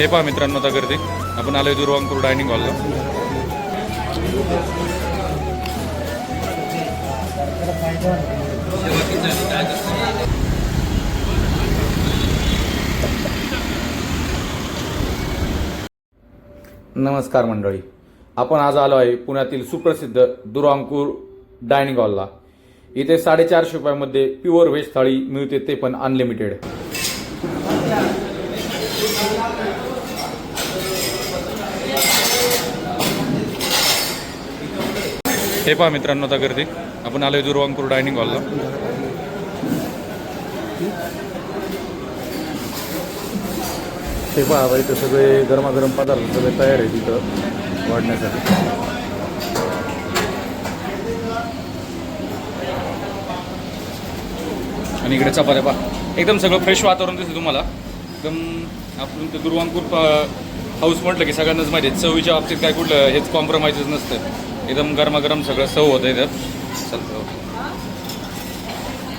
हे पहा मित्रांनो आता गर्दी. आपण आलोय दुर्वांकूर डायनिंग हॉलला नमस्कार मंडळी. आपण आज आलो आहे पुण्यातील सुप्रसिद्ध दुरांकूर डायनिंग हॉलला इथे साडेचारशे रुपयामध्ये प्युअर व्हेज थाळी मिळते ते पण अनलिमिटेड हे पहा मित्रांनो आता गर्दी आपण आलोय दुर्वांकूर डायनिंग हॉलला. ते पहा इथं सगळे गरमागरम पदार्थ सगळे तयार आहे तिथं वाढण्यासाठी. आणि इकडे चपात्या पहा. एकदम सगळं फ्रेश वातावरण दिसतं तुम्हाला. एकदम आपण ते दुर्वांकूर हाऊस म्हटलं की सगळ्यांनाच माहिती आहे. चवीच्या बाबतीत काय कुठलं हेच कॉम्प्रोमाइजच नसतं. एकदम गरमागरम सगळं सव होतं इथं. चल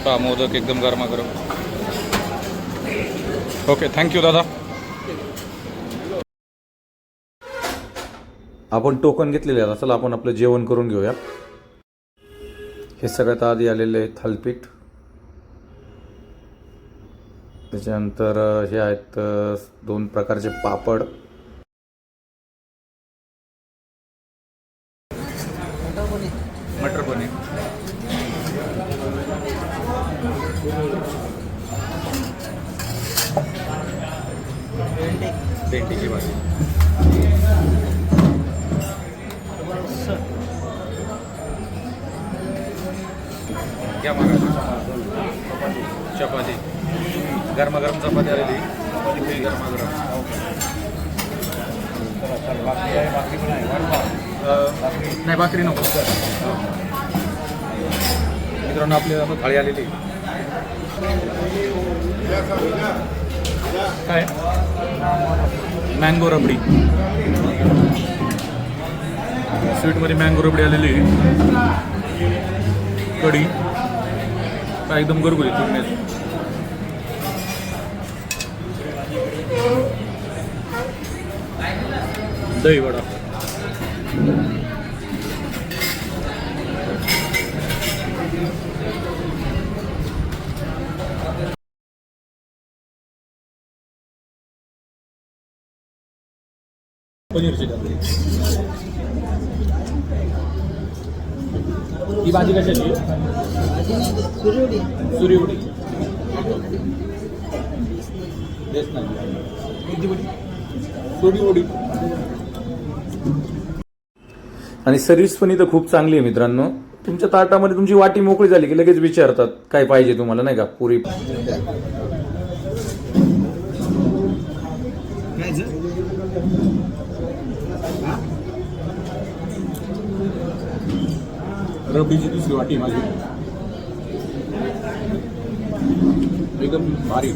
पहा मोदक एकदम गरमागरम. ओके थँक्यू दादा. आपण टोकन घेतलेले आहे चला आपण आपलं जेवण करून घेऊया. हे सगळ्यात आधी आलेले आहे थालपीठ. त्याच्यानंतर हे आहेत दोन प्रकारचे पापड. भेंडीची भाजी. घ्या मग चपाती. गरमागरम चपाती आलेली. चपाती गरमागरम. नाही भाकरी नको. मित्रांनो आपली थाळी आलेली. काय? मँगो रबडी. स्वीटमध्ये मँगो रबडी आलेली कढी. काय एकदम गरगुरी चुरण्याची दही वडा. पनीरची डबी ही भाजी कशाची? सुरीवडी. तेच नाही सुरीवडी आणि सर्व्हिस पण इथं खूप चांगली आहे मित्रांनो. तुमच्या ताटामध्ये तुमची वाटी मोकळी झाली की लगेच विचारतात काय पाहिजे तुम्हाला? नाही का? पुरी. रबीची दुसरी वाटी माझी. एकदम भारी.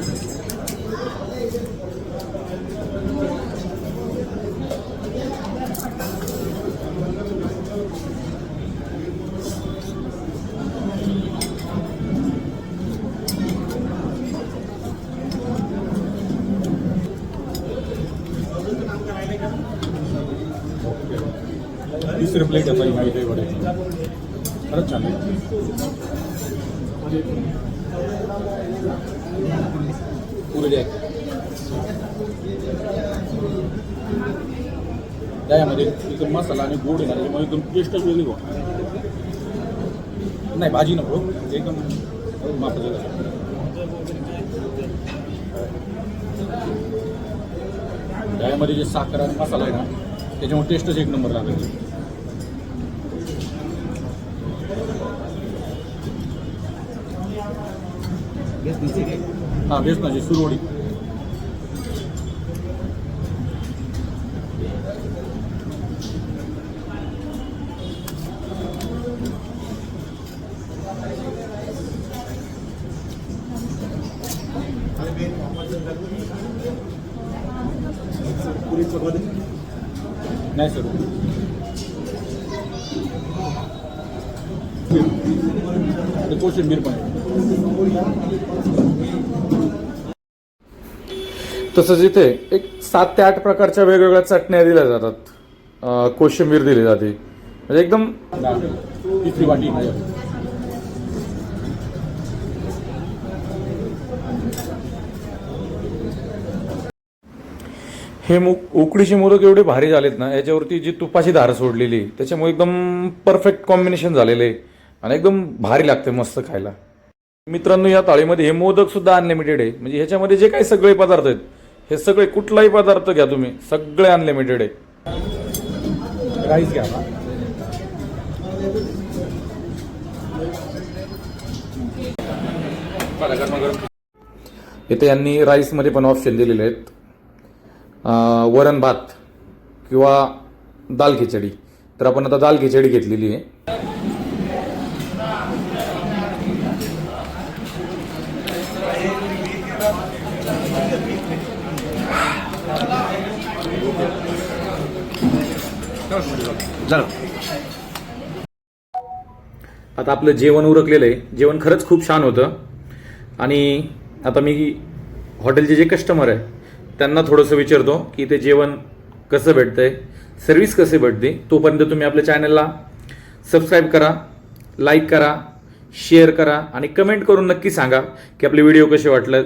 तिसरी प्लेट आता माहिती आहे वडे खरंच छान आहे. पुरे द्या त्यामध्ये एकदम मसाला आणि गोड आहे. त्याच्यामुळे एकदम टेस्टच वेगळी नाही भाजी नको. एकदम मापाचं त्यामध्ये जे साखर आणि मसाला आहे ना त्याच्यामुळे टेस्टच एक नंबर लागेल. हाँ बेस्ट माझी सुरवडी. नाही सर. कोशिंबीर पण. तसंच इथे एक सात ते आठ प्रकारच्या वेगवेगळ्या चटण्या दिल्या जातात. कोशिंबीर दिली जाते. म्हणजे एकदम तिसरी वाटी. हे मु उकडीचे मोदक एवढे भारी झालेत ना याच्यावरती जी तुपाची धार सोडलेली त्याच्यामुळे एकदम परफेक्ट कॉम्बिनेशन झालेलं आहे आणि एकदम भारी लागते मस्त खायला. मित्रांनो या थाळीमध्ये हे मोदक सुद्धा अनलिमिटेड आहे. म्हणजे ह्याच्यामध्ये जे काही सगळे पदार्थ आहेत हे सगळे कुठलाही पदार्थ घ्या तुम्ही सगळे अनलिमिटेड आहे. राईस घ्या इथे यांनी राईसमध्ये पण ऑप्शन दिलेले आहेत. वरण भात किंवा दाल खिचडी. तर आपण आता दाल खिचडी घेतलेली आहे. आता आपलं जेवण उरकलेलं आहे. जेवण खरंच खूप छान होतं. आणि आता मी हॉटेलचे जे कस्टमर आहे त्यांना थोडंसं विचारतो की ते जेवण कसं भेटतंय सर्व्हिस कसे भेटते तोपर्यंत तुम्ही आपल्या चॅनलला सबस्क्राईब करा लाईक करा शेअर करा आणि कमेंट करून नक्की सांगा की आपले व्हिडिओ कसे वाटलं.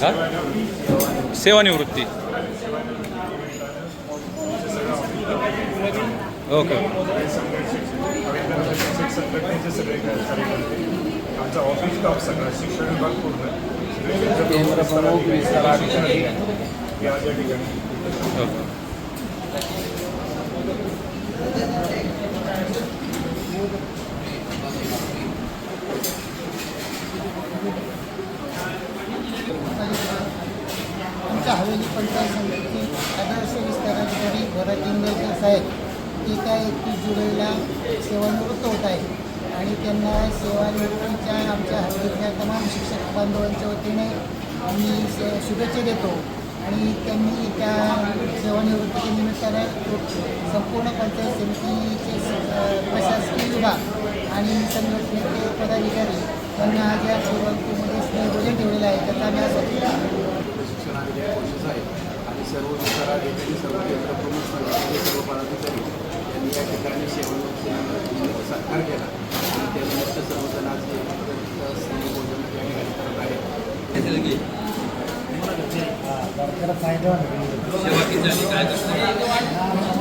हा? सेवानिवृत्ती. ओके. आमचा ऑफिस स्टाफ सगळा शिक्षण विभाग पूर्ण केंद्र प्रमुख विस्तार अधिकारी या ठिकाणी ओके आमच्या हवेली पंचायत समितीचे आदर्श विस्ताराधिकारी भरत इंगळकर साहेब ते एकतीस जुलैला सेवानिवृत्त होत आहे. आणि त्यांना सेवानिवृत्तीच्या आमच्या हवेलीतल्या तमाम शिक्षक बांधवांच्या वतीने आम्ही श- शुभेच्छा देतो. आणि त्यांनी त्या सेवानिवृत्तीच्या निमित्ताने संपूर्ण पंचायत समितीचे प्रशासकीय विभाग आणि संघटनेचे पदाधिकारी त्यांना आज या सेवानिवृत्तीमध्ये स्नेहभोजन ठेवलेलं आहे. त्याचा आम्ही आज कोर्सेस आहेत आणि सर्व विस्ताराधिकारी सर्व केंद्र प्रमुख सर्व पदाधिकारी सेवा केली आणि